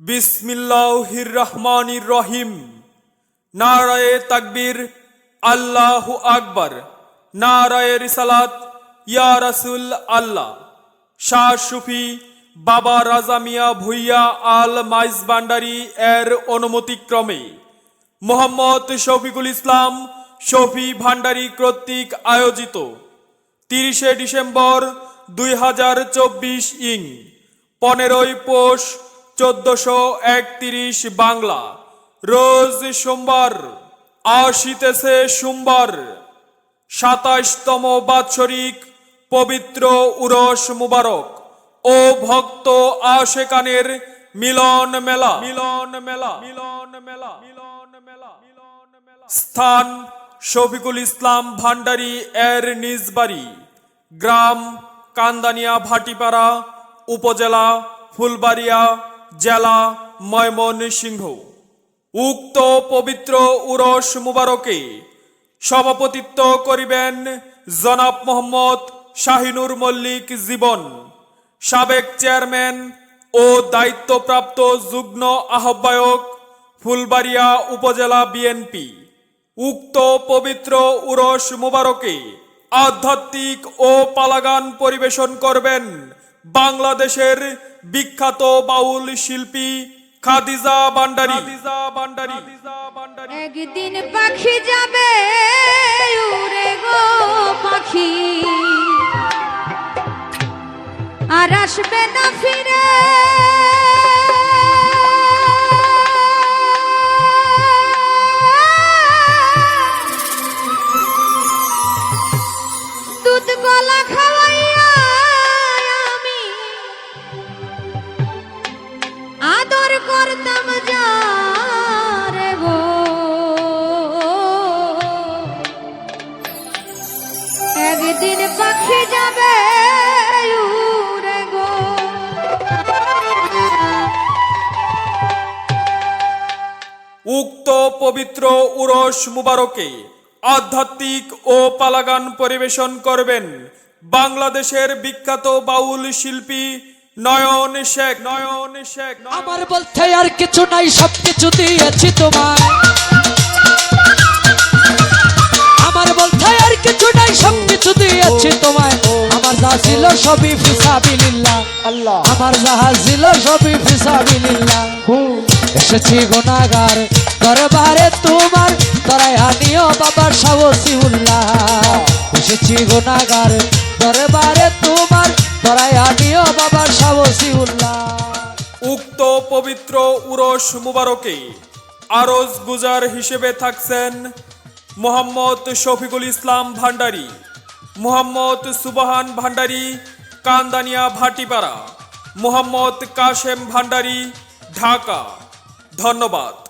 বিসমিল্লাহির রহমানির রহিম নারায়ে তাকবীর, আল্লাহ আকবার। নারায়ে রিসালাত, ইয়া রাসূল আল্লাহ। শাহ সুফি বাবা রাজা মিয়া ভুইয়া আল মাইজ বান্ডারি এর অনুমতিক্রমে। মোহাম্মদ শফিকুল ইসলাম শফি ভান্ডারী কর্তৃক আয়োজিত। তিরিশে ডিসেম্বর দুই হাজার চব্বিশ ইং, পনেরোই পৌষ চোদ্দশো একত্রিশ বাংলা। রোজ সোমবার আসিতেছে সোমবার সাতাশতম বাৎসরিক পবিত্র উরস মুবারক ও ভক্ত আশেকানের মিলন মেলা। মিলন মেলা। মিলন মেলা। মিলন মেলা। মিলন মেলা। স্থান শফিকুল ইসলাম ভান্ডারী এর নিজ বাড়ি। গ্রাম কান্দানিয়া ভাটিপাড়া উপজেলা ফুলবাড়িয়া জেলা ময়মনসিংহ। উক্ত পবিত্র উরস মুবারকে সভাপতিত্ব করিবেন জনাব মোহাম্মদ শাহিনুর মল্লিক জীবন, সাবেক চেয়ারম্যান ও দায়িত্বপ্রাপ্ত যুগ্ম আহ্বায়ক ফুলবাড়িয়া উপজেলা বিএনপি। উক্ত পবিত্র উরস মুবারকে আধ্যাত্মিক ও পালাগান পরিবেশন করবেন বাংলাদেশের বিখ্যাত বাউল শিল্পী খাদিজা বান্ডারি খাদিজা বান্ডারি বান্ডারি একদিন পাখি যাবে উড়ে গো পাখি। আর আসবে না ফিরে উক্ত পবিত্র উরস মুবারকে আধ্যাত্মিক ও পালাগান পরিবেশন করবেন বাংলাদেশের বিখ্যাত বাউল শিল্পী নয়ন শেখ নয়ন শেখ আমার বলতে আর কিছু নাই সবকিছু দিয়েছি তোমায়। আমার বলতে আর কিছু নাই সবকিছু দিয়েছি তোমায়। আমার যা ছিল সবই ফিসাবিলিল্লাহ আল্লাহ। আমার যাহা ছিল সবই ফিসাবিলিল্লাহ এসেছি গুনাগার দরবারে তোমার তরাই হানিও বাবার সাবসিউল্লাহ এসেছি গুনাগার দরবারে তোমার উক্ত পবিত্র উরস মুবারকে আরজ গুজার হিসেবে থাকছেন মোহাম্মদ শফিকুল ইসলাম ভান্ডারী মোহাম্মদ সুবহান ভান্ডারী কান্দানিয়া ভাটিপাড়া, মোহাম্মদ কাশেম ভান্ডারী ঢাকা। ধন্যবাদ।